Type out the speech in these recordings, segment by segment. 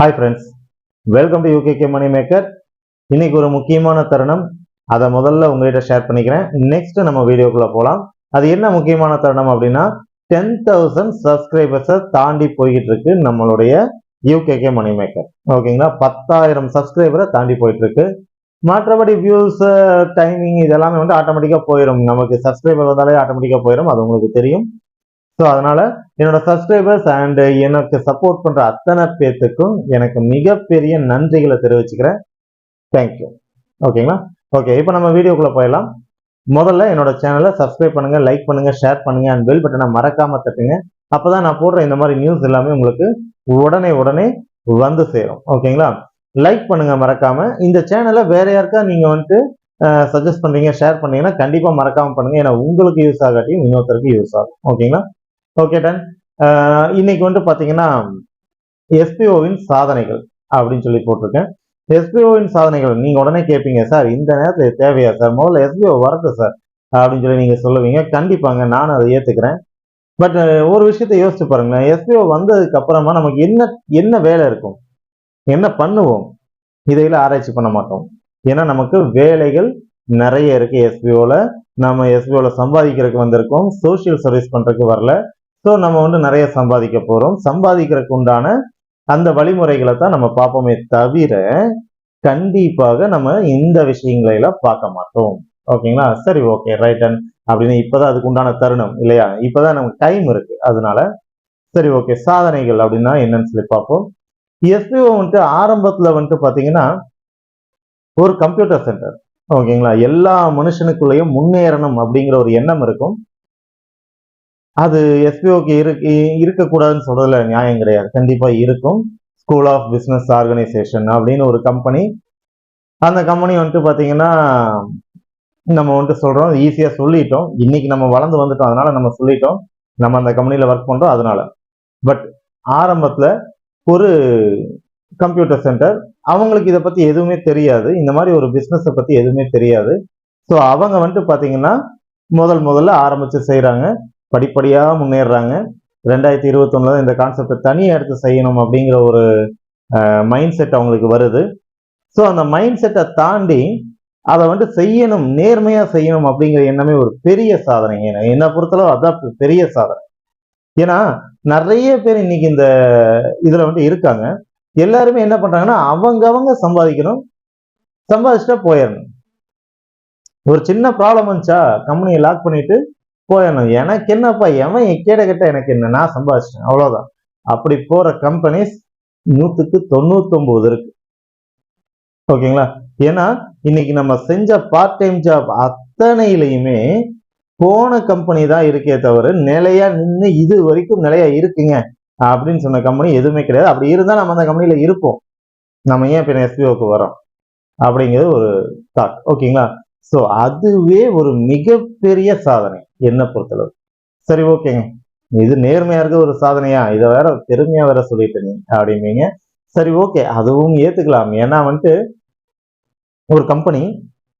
Hi friends welcome to UK money maker இன்னைக்கு ஒரு முக்கியமான தருணம். அதை முதல்ல உங்ககிட்ட ஷேர் பண்ணிக்கிறேன். நெக்ஸ்ட் நம்ம வீடியோக்குள்ள போகலாம் அது என்ன முக்கியமான தருணம் அப்படின்னா டென் தௌசண்ட் சப்ஸ்கிரைபர்ஸை தாண்டி போய்கிட்டு இருக்கு நம்மளுடைய யூகேகே மணி மேக்கர் ஓகேங்களா பத்தாயிரம் சப்ஸ்கிரைபரை தாண்டி போயிட்டு இருக்கு. மற்றபடி வியூஸ் டைமிங் இதெல்லாமே வந்து ஆட்டோமேட்டிக்காக போயிடும் நமக்கு சப்ஸ்கிரைபர் வந்தாலே ஆட்டோமேட்டிக்காக போயிடும் அது உங்களுக்கு தெரியும். ஸோ அதனால என்னோட சப்ஸ்கிரைபர்ஸ் அண்ட் எனக்கு சப்போர்ட் பண்ற அத்தனை பேர்த்துக்கும் எனக்கு மிகப்பெரிய நன்றிகளை தெரிவிச்சுக்கிறேன். தேங்க்யூ ஓகேங்களா ஓகே இப்போ நம்ம வீடியோக்குள்ள போயிடலாம். முதல்ல என்னோட சேனலை சப்ஸ்கிரைப் பண்ணுங்க லைக் பண்ணுங்க ஷேர் பண்ணுங்க அண்ட் பெல் பட்டனை மறக்காம தட்டுங்க. அப்போதான் நான் போடுற இந்த மாதிரி நியூஸ் எல்லாமே உங்களுக்கு உடனே உடனே வந்து சேரும். ஓகேங்களா லைக் பண்ணுங்க மறக்காம. இந்த சேனலை வேற யாருக்கா நீங்க வந்துட்டு சஜஸ்ட் பண்றீங்க ஷேர் பண்ணீங்கன்னா கண்டிப்பா மறக்காம பண்ணுங்க. ஏன்னா உங்களுக்கு யூஸ் ஆகாட்டியும் இன்னொருத்தருக்கு யூஸ் ஆகும். ஓகேங்களா ஓகே டன் uh, இன்னைக்கு வந்து பார்த்தீங்கன்னா எஸ்பிஓவின் சாதனைகள் அப்படின்னு சொல்லி போட்டிருக்கேன். எஸ்பிஓவின் சாதனைகள் நீங்கள் உடனே கேட்பீங்க சார் இந்த நேரத்தில் தேவையா சார்? முதல்ல எஸ்பிஓ வரட்டு சார். அப்படின்னு சொல்லி நீங்கள் சொல்லுவீங்க. கண்டிப்பாங்க நானும் அதை ஏற்றுக்கிறேன் பட் uh, ஒரு விஷயத்த யோசிச்சு பாருங்களேன். எஸ்பிஓ வந்ததுக்கு அப்புறமா நமக்கு என்ன என்ன வேலை இருக்கும்? என்ன பண்ணுவோம்? இதையில ஆராய்ச்சி பண்ண மாட்டோம். ஏன்னா நமக்கு வேலைகள் நிறைய இருக்கு எஸ்பிஓல நம்ம எஸ்பிஓல சம்பாதிக்கிறதுக்கு வந்திருக்கோம். சோஷியல் சர்வீஸ் பண்றதுக்கு வரல. ஸோ நம்ம வந்து நிறைய சம்பாதிக்க போகிறோம் சம்பாதிக்கிறதுக்கு உண்டான அந்த வழிமுறைகளை தான் நம்ம பார்ப்போமே தவிர கண்டிப்பாக நம்ம இந்த விஷயங்களை எல்லாம் பார்க்க மாட்டோம். ஓகேங்களா சரி ஓகே ரைட் அண்ட் அப்படின்னு இப்போதான் அதுக்கு உண்டான தருணம் இல்லையா? இப்போதான் நமக்கு டைம் இருக்கு. அதனால சரி ஓகே சாதனைகள் அப்படின்னா என்னன்னு சொல்லி பார்ப்போம். எஸ்பிஓ வந்துட்டு ஆரம்பத்தில் வந்துட்டு பார்த்தீங்கன்னா ஒரு கம்ப்யூட்டர் சென்டர் ஓகேங்களா எல்லா மனுஷனுக்குள்ளேயும் முன்னேறணும் அப்படிங்கிற ஒரு எண்ணம் இருக்கும். அது எஸ்பிஓக்கு இருக்கு இருக்கக்கூடாதுன்னு சொல்றதுல நியாயம் கிடையாது. கண்டிப்பா இருக்கும். ஸ்கூல் ஆஃப் பிஸ்னஸ் ஆர்கனைசேஷன் அப்படின்னு ஒரு கம்பெனி அந்த கம்பெனி வந்துட்டு பாத்தீங்கன்னா நம்ம வந்துட்டு சொல்றோம். ஈஸியா சொல்லிட்டோம். இன்னைக்கு நம்ம வளர்ந்து வந்துட்டோம். அதனால நம்ம சொல்லிட்டோம். நம்ம அந்த கம்பெனியில் ஒர்க் பண்றோம். அதனால. பட் ஆரம்பத்துல ஒரு கம்ப்யூட்டர் சென்டர் அவங்களுக்கு இதை பத்தி எதுவுமே தெரியாது. இந்த மாதிரி ஒரு பிஸ்னஸை பத்தி எதுவுமே தெரியாது. ஸோ அவங்க வந்துட்டு பாத்தீங்கன்னா முதல் முதல்ல ஆரம்பிச்சு செய்கிறாங்க படிப்படியாக முன்னேறுறாங்க ரெண்டாயிரத்தி இருபத்தொன்னுல இந்த கான்செப்டை தனியாக எடுத்து செய்யணும் அப்படிங்கிற ஒரு மைண்ட் செட் அவங்களுக்கு வருது. ஸோ அந்த மைண்ட் செட்டை தாண்டி அதை வந்துட்டு செய்யணும் நேர்மையாக செய்யணும் அப்படிங்கிற எண்ணமே ஒரு பெரிய சாதனைங்க என்னை பொறுத்தளவு அதான் பெரிய சாதனை. ஏன்னா நிறைய பேர் இன்னைக்கு இந்த இதில் வந்து இருக்காங்க. எல்லாருமே என்ன பண்ணுறாங்கன்னா அவங்க அவங்க சம்பாதிக்கணும் சம்பாதிச்சுட்டா போயிடணும் ஒரு சின்ன ப்ராப்ளம் வந்துச்சா கம்பெனியை லாக் பண்ணிட்டு போயிடணும் எனக்கு என்னப்பா எவன் கேட கிட்ட எனக்கு என்ன நான் சம்பாதிச்சிட்டேன். அவ்வளவுதான். அப்படி போற கம்பெனிஸ் நூத்துக்கு தொண்ணூத்தொன்பது இருக்கு. ஓகேங்களா? ஏன்னா இன்னைக்கு நம்ம செஞ்ச பார்ட் டைம் ஜாப் அத்தனையிலையுமே போன கம்பெனி தான் இருக்கே தவிர நிலையா நின்று இது வரைக்கும் நிலையா இருக்குங்க. அப்படின்னு சொன்ன கம்பெனி எதுவுமே கிடையாது. அப்படி இருந்தா நம்ம அந்த கம்பெனில இருப்போம். நம்ம ஏன் இப்போ எஸ்பிஓக்கு வரோம் அப்படிங்கிறது ஒரு தாட் ஓகேங்களா? ஸோ அதுவே ஒரு மிகப்பெரிய சாதனை. என்னை பொறுத்தளவு. சரி ஓகேங்க. இது நேர்மையா இருக்க ஒரு சாதனையா? இதை வேற பெருமையா வேற சொல்லிட்டு நீ அப்படிம்பீங்க. சரி ஓகே. அதுவும் ஏத்துக்கலாம். ஏன்னா வந்துட்டு ஒரு கம்பெனி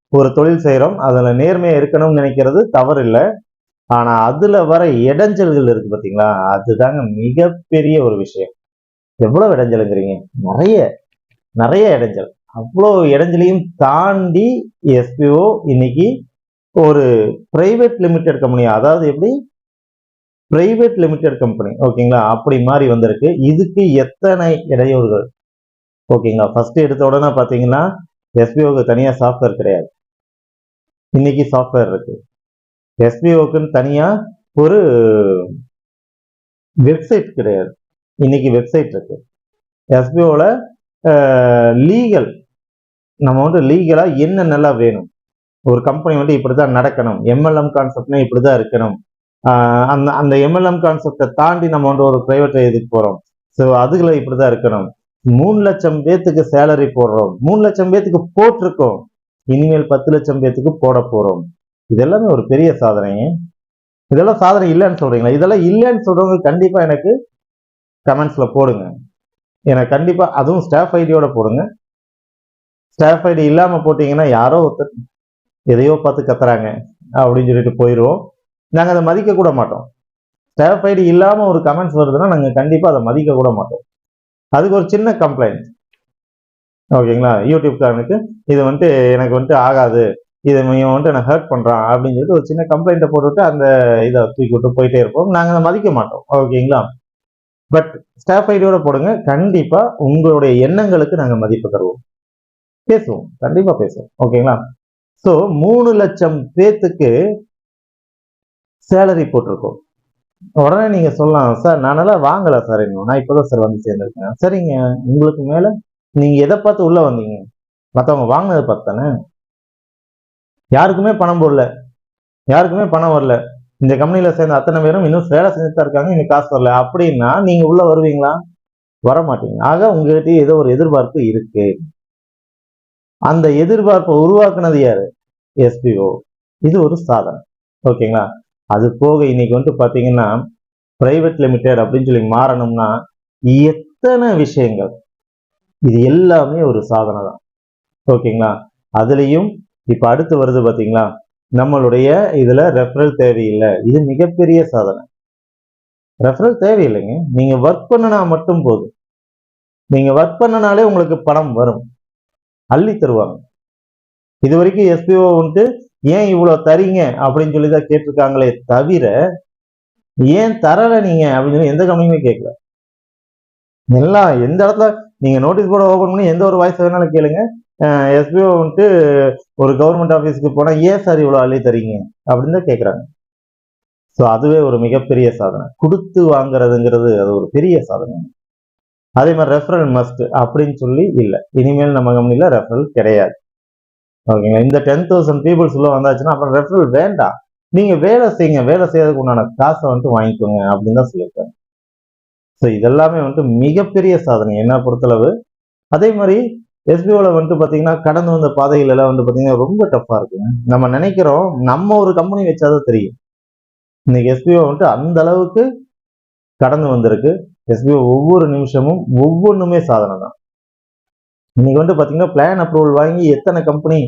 ஒரு தொழில் செய்கிறோம் அதில் நேர்மையாக இருக்கணும்னு நினைக்கிறது தவறு இல்லை ஆனால் அதில் வர இடைஞ்சல்கள் இருக்குது பார்த்தீங்களா அதுதாங்க மிகப்பெரிய ஒரு விஷயம். எவ்வளோ இடைஞ்சலுங்கிறீங்க? நிறைய நிறைய இடைஞ்சல். அவ்வளோ இடைஞ்சலையும் தாண்டி எஸ்பிஓ இன்னைக்கு ஒரு பிரைவேட் லிமிடெட் கம்பெனி அதாவது எப்படி? பிரைவேட் லிமிடெட் கம்பெனி ஓகேங்களா? அப்படி மாதிரி வந்திருக்கு. இதுக்கு எத்தனை இடையூறுகள்? ஓகேங்களா? ஃபர்ஸ்ட் எடுத்த உடனே பார்த்தீங்கன்னா எஸ்பிஓக்கு தனியாக சாஃப்ட்வேர் கிடையாது. இன்னைக்கு சாஃப்ட்வேர் இருக்கு. எஸ்பிஓக்குன்னு தனியாக ஒரு வெப்சைட் கிடையாது. இன்னைக்கு வெப்சைட் இருக்கு. எஸ்பிஓவில் லீகல் நம்ம வந்து லீகலாக என்னென்னலாம் வேணும்? ஒரு கம்பெனி வந்து இப்படிதான் நடக்கணும். எம்எல்எம் கான்செப்ட்னா இப்படிதான் இருக்கணும். ஆஹ் அந்த அந்த எம்எல்எம் கான்செப்டை தாண்டி நம்ம வந்து ஒரு பிரைவேட் இதுக்கு போறோம். ஸோ அதுல இப்படிதான் இருக்கணும். மூணு லட்சம் பேத்துக்கு சேலரி போடுறோம். மூணு லட்சம் பேத்துக்கு போட்டிருக்கோம். இனிமேல் பத்து லட்சம் பேத்துக்கு போட போறோம். இதெல்லாமே ஒரு பெரிய சாதனைங்க இதெல்லாம் சாதனை இல்லைன்னு சொல்றீங்களா? இதெல்லாம் இல்லைன்னு சொல்றவங்க கண்டிப்பா எனக்கு கமெண்ட்ஸ்ல போடுங்க. எனக்கு கண்டிப்பா அதுவும் ஸ்டாஃப் ஐடியோட போடுங்க. ஸ்டாஃப் ஐடி இல்லாம போட்டீங்கன்னா யாரோ ஒருத்தர் எதையோ பார்த்து கத்துறாங்க. அப்படின்னு சொல்லிட்டு போயிடுவோம் நாங்கள் அதை மதிக்க கூட மாட்டோம். ஸ்டாஃப் ஐடி இல்லாமல் ஒரு கமெண்ட்ஸ் வருதுன்னா நாங்கள் கண்டிப்பாக அதை மதிக்க கூட மாட்டோம். அதுக்கு ஒரு சின்ன கம்ப்ளைண்ட் ஓகேங்களா யூடியூப்காரனுக்கு இது வந்துட்டு எனக்கு வந்துட்டு ஆகாது. இதை இவன் வந்துட்டு எனக்கு ஹர்ட் பண்ணுறான் அப்படின்னு சொல்லிட்டு ஒரு சின்ன கம்ப்ளைண்ட்டை போட்டுவிட்டு அந்த இதை தூக்கி விட்டு போயிட்டே இருப்போம். நாங்கள் அதை மதிக்க மாட்டோம். ஓகேங்களா பட் ஸ்டாஃப் ஐடியோட போடுங்க. கண்டிப்பாக உங்களுடைய எண்ணங்களுக்கு நாங்கள் மதிப்பு தருவோம். பேசுவோம். கண்டிப்பாக பேசுவோம். ஓகேங்களா ஸோ மூணு லட்சம் பேத்துக்கு சேலரி போட்டிருக்கோம். உடனே நீங்க சொல்லலாம் சார் நானெல்லாம் வாங்கல சார் இன்னும். நான் இப்போதான் சார் வந்து சேர்ந்திருக்கேன். சரிங்க. உங்களுக்கு மேல நீங்க எதை பார்த்து உள்ள வந்தீங்க? மற்றவங்க வாங்கினதை பார்த்து தானே? யாருக்குமே பணம் போடல. யாருக்குமே பணம் வரல. இந்த கம்பெனில சேர்ந்த அத்தனை பேரும் இன்னும் வேலை செஞ்சுதான் இருக்காங்க இன்னும் காசு வரல. அப்படின்னா நீங்க உள்ள வருவீங்களா? வர மாட்டீங்க ஆக உங்ககிட்ட ஏதோ ஒரு எதிர்பார்ப்பு இருக்கு. அந்த எதிர்பார்ப்பை உருவாக்குனது யாரு? எஸ்பிஓ இது ஒரு சாதனை ஓகேங்களா? அது போக இன்னைக்கு வந்துட்டு பார்த்தீங்கன்னா பிரைவேட் லிமிடெட் அப்படின்னு சொல்லி மாறணும்னா எத்தனை விஷயங்கள்? இது எல்லாமே ஒரு சாதனை தான் ஓகேங்களா? அதுலேயும் இப்போ அடுத்து வருது பார்த்தீங்களா நம்மளுடைய இதில் ரெஃபரல் தேவையில்லை. இது மிகப்பெரிய சாதனை ரெஃபரல் தேவையில்லைங்க. நீங்கள் ஒர்க் பண்ணனா மட்டும் போதும். நீங்கள் ஒர்க் பண்ணனாலே உங்களுக்கு பணம் வரும். அள்ளி தருவாங்க. இது வரைக்கும் எஸ்பிஓ வந்துட்டு ஏன் இவ்வளவு தரீங்க? அப்படின்னு சொல்லி தான் கேட்டிருக்காங்களே தவிர ஏன் தரலை நீங்க? அப்படின்னு சொல்லி எந்த கம்பெனியுமே கேட்கல. எல்லாம் எந்த இடத்துல நீங்க நோட்டீஸ் போர்டை ஓபன் பண்ணி எந்த ஒரு வாய்ஸ் வேணாலும் கேளுங்க. எஸ்பிஓ வந்துட்டு ஒரு கவர்மெண்ட் ஆஃபீஸ்க்கு போனால் ஏன் சார் இவ்வளோ அள்ளி தரீங்க? அப்படின்னு தான் கேட்குறாங்க. ஸோ அதுவே ஒரு மிகப்பெரிய சாதனை. கொடுத்து வாங்குறதுங்கிறது அது ஒரு பெரிய சாதனை. அதே மாதிரி ரெஃபரல் மஸ்ட் அப்படின்னு சொல்லி இல்லை. இனிமேல் நம்ம கம்பெனியில் ரெஃபரல் கிடையாது. ஓகேங்களா இந்த டென் தௌசண்ட் பீப்புள்ஸ் உள்ள வந்தாச்சுன்னா அப்புறம் ரெஃபரல் வேண்டாம். நீங்க வேலை செய்யுங்க. வேலை செய்யறதுக்கு உண்டான காசை வந்துட்டு வாங்கிக்கோங்க அப்படின்னு தான் சொல்லியிருக்காங்க. ஸோ இதெல்லாமே வந்துட்டு மிகப்பெரிய சாதனை. என்ன பொறுத்தளவு? அதே மாதிரி எஸ்பிஓவில் வந்துட்டு பார்த்தீங்கன்னா கடந்து வந்த பாதைகள் எல்லாம் வந்து பார்த்தீங்கன்னா ரொம்ப டஃப்பாக இருக்குங்க நம்ம நினைக்கிறோம் நம்ம ஒரு கம்பெனி வச்சாதான் தெரியும். இன்னைக்கு எஸ்பிஓ வந்துட்டு அந்த அளவுக்கு கடந்து வந்திருக்கு. எஸ்பிஓ ஒவ்வொரு நிமிஷமும் ஒவ்வொன்றுமே சாதனை தான் இன்னைக்கு வந்து பார்த்தீங்கன்னா பிளான் அப்ரூவல் வாங்கி எத்தனை கம்பெனி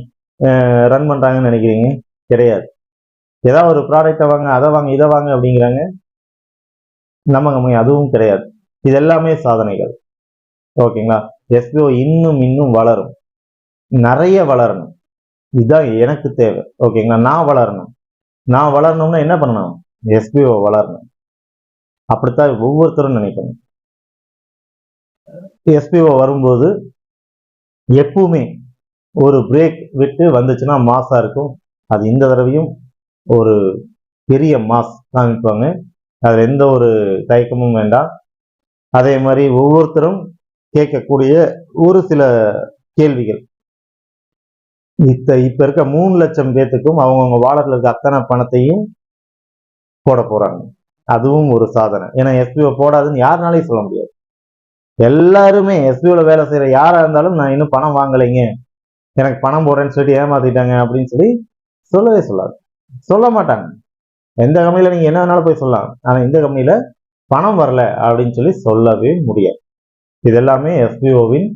ரன் பண்ணுறாங்கன்னு நினைக்கிறீங்க? கிடையாது. ஏதாவது ஒரு ப்ராடக்டை வாங்க அதை வாங்க இதை வாங்க அப்படிங்கிறாங்க. நம்ம கம்பெனி அதுவும் கிடையாது. இது எல்லாமே சாதனைகள். ஓகேங்களா? எஸ்பிஓ இன்னும் இன்னும் வளரும். நிறைய வளரணும். இதுதான் எனக்கு தேவை. ஓகேங்களா? நான் வளரணும். நான் வளரணும்னா என்ன பண்ணணும்? எஸ்பிஓ வளரணும். அப்படித்தான் ஒவ்வொருத்தரும் நினைக்கணும். எஸ்பிஓ வரும்போது எப்பவுமே ஒரு பிரேக் விட்டு வந்துச்சுன்னா மாசா இருக்கும். அது இந்த தடவையும் ஒரு பெரிய மாஸ் காமிப்பாங்க. அதில் எந்த ஒரு தயக்கமும் வேண்டாம். அதே மாதிரி ஒவ்வொருத்தரும் கேட்கக்கூடிய ஒரு சில கேள்விகள். இத்த இப்போ இருக்க மூணு லட்சம் பேத்துக்கும் அவங்கவுங்க வாழ்க்கையில் இருக்க அத்தனை பணத்தையும் போட போகிறாங்க அதுவும் ஒரு சாதனை. ஏன்னா எஸ்பிஓ போடாதுன்னு யாருனாலையும் சொல்ல முடியாது. எல்லாருமே எஸ்பிஓவில் வேலை செய்யற யாரா இருந்தாலும் நான் இன்னும் பணம் வாங்கலைங்க. எனக்கு பணம் போடுறேன்னு சொல்லிட்டு ஏமாத்திட்டாங்க அப்படின்னு சொல்லி சொல்லவே சொல்லாது. சொல்ல மாட்டாங்க. எந்த கம்பெனில நீங்க என்ன வேணாலும் போய் சொல்லலாம். ஆனா இந்த கம்பெனியில் பணம் வரல அப்படின்னு சொல்லி சொல்லவே முடியாது. இதெல்லாமே எஸ்பிஓவின்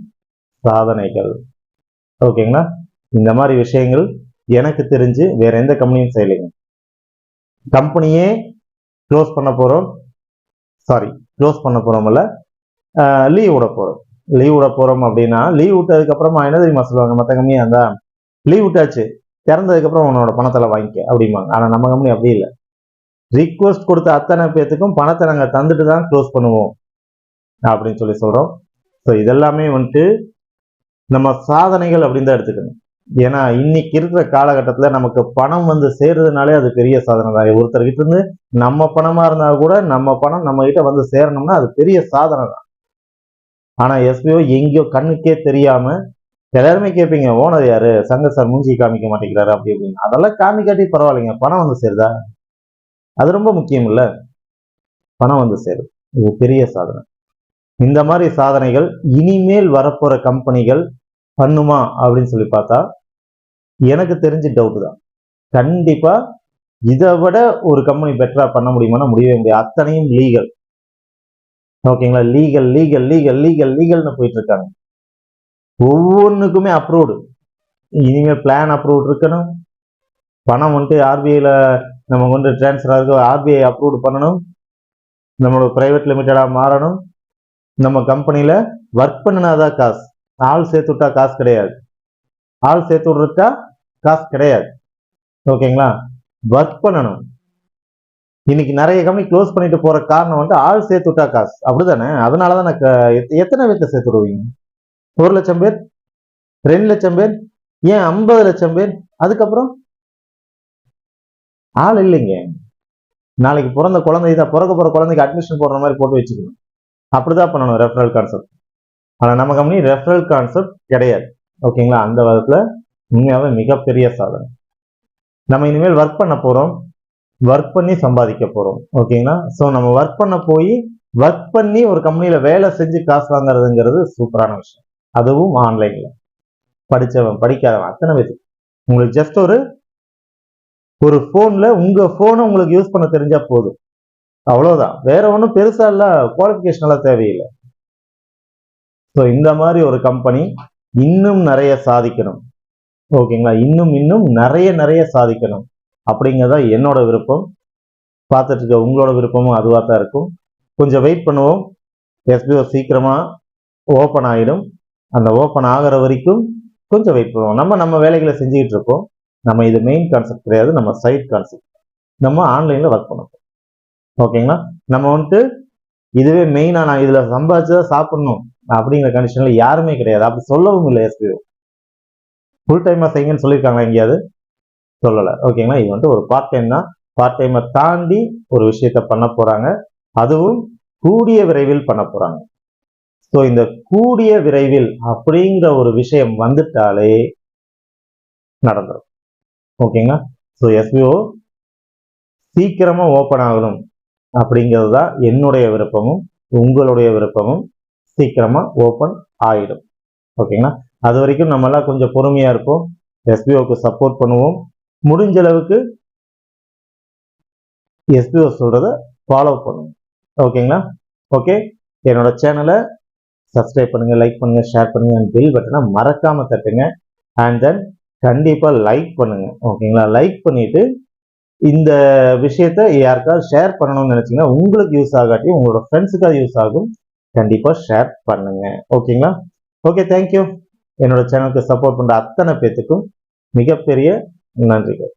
சாதனைகள். ஓகேங்களா? இந்த மாதிரி விஷயங்கள் எனக்கு தெரிஞ்சு வேற எந்த கம்பெனியும் செய்யலைங்க. கம்பெனியே க்ளோஸ் பண்ண போறோம். சாரி க்ளோஸ் பண்ண போறோம்ல லீவ் விட போறோம். லீவ் விட போறோம் அப்படின்னா லீவ் விட்டதுக்கு அப்புறமா என்ன தெரியுமா சொல்லுவாங்க மற்ற கம்மியாக இருந்தா லீவ் விட்டாச்சு திறந்ததுக்கு அப்புறம் உன்னோட பணத்தில் வாங்கிக்க அப்படிம்பாங்க. ஆனா நம்ம கம்பெனி அப்படி இல்லை. ரிக்வஸ்ட் கொடுத்த அத்தனை பேத்துக்கும் பணத்தை நாங்கள் தந்துட்டு தான் க்ளோஸ் பண்ணுவோம். அப்படின்னு சொல்லி சொல்றோம். ஸோ இதெல்லாமே வந்துட்டு நம்ம சாதனைகள் அப்படின்னு தான் எடுத்துக்கணும். ஏன்னா இன்னைக்கு இருக்கிற காலகட்டத்தில் நமக்கு பணம் வந்து சேர்றதுனாலே அது பெரிய சாதனை தான். ஒருத்தர்கிட்ட இருந்து நம்ம பணமா இருந்தா கூட நம்ம பணம் நம்ம கிட்ட வந்து சேரணும்னா அது பெரிய சாதனை தான். ஆனா எஸ்பிஓ எங்கேயோ கண்ணுக்கே தெரியாம எல்லாருமே கேட்பீங்க ஓனர் யாரு? சங்க சார் மூஞ்சி காமிக்க மாட்டேங்கிறாரு அப்படி அப்படின்னு அதெல்லாம் காமிக்காட்டி பரவாயில்லைங்க பணம் வந்து சேருதா? அது ரொம்ப முக்கியம் இல்ல பணம் வந்து சேரும். இது பெரிய சாதனை. இந்த மாதிரி சாதனைகள் இனிமேல் வரப்போற கம்பெனிகள் பண்ணுமா அப்படின்னு சொல்லி பார்த்தா எனக்கு தெரிஞ்ச டவுட் தான். கண்டிப்பாக இதை விட ஒரு கம்பெனி பெட்டராக பண்ண முடியுமானா முடியவே முடியாது. அத்தனையும் லீகல் ஓகேங்களா லீகல் லீகல் லீகல் லீகல் லீகல்னு போயிட்டு இருக்காங்க. ஒவ்வொன்றுக்குமே அப்ரூவ்டு இனிமேல் பிளான் அப்ரூவ்ட் இருக்கணும். பணம் வந்துட்டு ஆர்பிஐயில் நம்ம வந்து டிரான்ஸ்ஃபர் ஆகுது ஆர்பிஐ அப்ரூவ்டு பண்ணணும். நம்மளோட ப்ரைவேட் லிமிட்டடாக மாறணும். நம்ம கம்பெனியில் ஒர்க் பண்ணினாதான் காசு. ஆள் சேர்த்து விட்டா காசு கிடையாது. ஆள் சேர்த்து விட்றா காசு கிடையாது. ஓகேங்களா? ஒர்க் பண்ணணும். இன்னைக்கு நிறைய கம்பெனி க்ளோஸ் பண்ணிட்டு போற காரணம் வந்து ஆள் சேர்த்து விட்டா காசு. அப்படிதானே? அதனால தான் எத்தனை பேர்த்த சேர்த்து விடுவீங்க? ஒரு லட்சம் பேர்? ரெண்டு லட்சம் பேர்? ஏன் ஐம்பது லட்சம் பேர்? அதுக்கப்புறம்? ஆள் இல்லைங்க. நாளைக்கு பிறந்த குழந்தை தான் பிறக்க போற குழந்தைக்கு அட்மிஷன் போடுற மாதிரி போட்டு வச்சுக்கணும். அப்படிதான் பண்ணணும் ரெஃபரல் கான்செப்ட் ஆனால் நம்ம கம்பெனி ரெஃபரல் கான்செப்ட் கிடையாது. ஓகேங்களா? அந்த விதத்துல உண்மையாகவே மிகப்பெரிய சாதனை. நம்ம இனிமேல் ஒர்க் பண்ண போகிறோம் ஒர்க் பண்ணி சம்பாதிக்க போகிறோம் ஓகேங்களா? ஸோ நம்ம ஒர்க் பண்ண போய் ஒர்க் பண்ணி ஒரு கம்பெனியில் வேலை செஞ்சு காசு வாங்குறதுங்கிறது சூப்பரான விஷயம். அதுவும் ஆன்லைனில் படிச்சவன் படிக்காதவன் அத்தனை பேர் உங்களுக்கு ஜஸ்ட் ஒரு ஒரு ஃபோனில் உங்கள் ஃபோனை உங்களுக்கு யூஸ் பண்ண தெரிஞ்சால் போதும். அவ்வளோதான் வேற ஒன்றும் பெருசாக இல்லை குவாலிஃபிகேஷன் எல்லாம் தேவையில்லை. ஸோ இந்த மாதிரி ஒரு கம்பெனி இன்னும் நிறைய சாதிக்கணும். ஓகேங்களா இன்னும் இன்னும் நிறைய நிறைய சாதிக்கணும். அப்படிங்கிறதா என்னோட விருப்பம். பார்த்துட்டு இருக்க உங்களோட விருப்பமும் அதுவாக தான் இருக்கும். கொஞ்சம் வெயிட் பண்ணுவோம். எஸ்பிஓ சீக்கிரமாக ஓப்பன் ஆகிடும் அந்த ஓப்பன் ஆகிற வரைக்கும் கொஞ்சம் வெயிட் பண்ணுவோம். நம்ம நம்ம வேலைகளை செஞ்சுக்கிட்டு இருக்கோம். நம்ம இது மெயின் கான்செப்ட் கிடையாது. நம்ம சைட் கான்செப்ட் நம்ம ஆன்லைனில் ஒர்க் பண்ணுவோம் ஓகேங்களா நம்ம வந்துட்டு இதுவே மெயினாக நான் இதில் சம்பாதிச்சா சாப்பிடணும் அப்படிங்கிற கண்டிஷனில் யாருமே கிடையாது. அப்படி சொல்லவும் இல்லை எஸ்பிஓ ஃபுல் டைமாக செய்யுங்கன்னு சொல்லியிருக்காங்களா எங்கேயாவது? சொல்லலை. ஓகேங்களா இது வந்துட்டு ஒரு பார்ட் டைம் தான். பார்ட் டைமை தாண்டி ஒரு விஷயத்த பண்ண போறாங்க. அதுவும் கூடிய விரைவில் பண்ண போறாங்க. ஸோ இந்த கூடிய விரைவில் அப்படிங்கிற ஒரு விஷயம் வந்துட்டாலே நடந்துடும் ஓகேங்களா ஸோ எஸ்பிஓ சீக்கிரமா ஓப்பன் ஆகணும். அப்படிங்கிறது தான் என்னுடைய விருப்பமும் உங்களுடைய விருப்பமும் சீக்கிரமாக ஓப்பன் ஆயிடும். ஓகேங்களா? அது வரைக்கும் நம்மளாம் கொஞ்சம் பொறுமையாக இருப்போம். எஸ்பிஓக்கு சப்போர்ட் பண்ணுவோம். முடிஞ்ச அளவுக்கு எஸ்பிஓ சொல்கிறத ஃபாலோ பண்ணுவோம் ஓகேங்களா? ஓகே? என்னோட சேனலை சப்ஸ்கிரைப் பண்ணுங்கள் லைக் பண்ணுங்கள் ஷேர் பண்ணுங்கள் பில் பட்டனை மறக்காமல் தட்டுங்க. அண்ட் தென் கண்டிப்பாக லைக் பண்ணுங்கள் ஓகேங்களா? லைக் பண்ணிவிட்டு இந்த விஷயத்த யாருக்காவது ஷேர் பண்ணணும்னு நினச்சிங்கன்னா உங்களுக்கு யூஸ் ஆகாட்டி உங்களோட ஃப்ரெண்ட்ஸுக்காக யூஸ் ஆகும். கண்டிப்பாக ஷேர் பண்ணுங்க. ஓகேங்களா ஓகே தேங்க்யூ என்னோட சேனலுக்கு சப்போர்ட் பண்ணுற அத்தனை பேத்துக்கும் மிகப்பெரிய நன்றிகள்.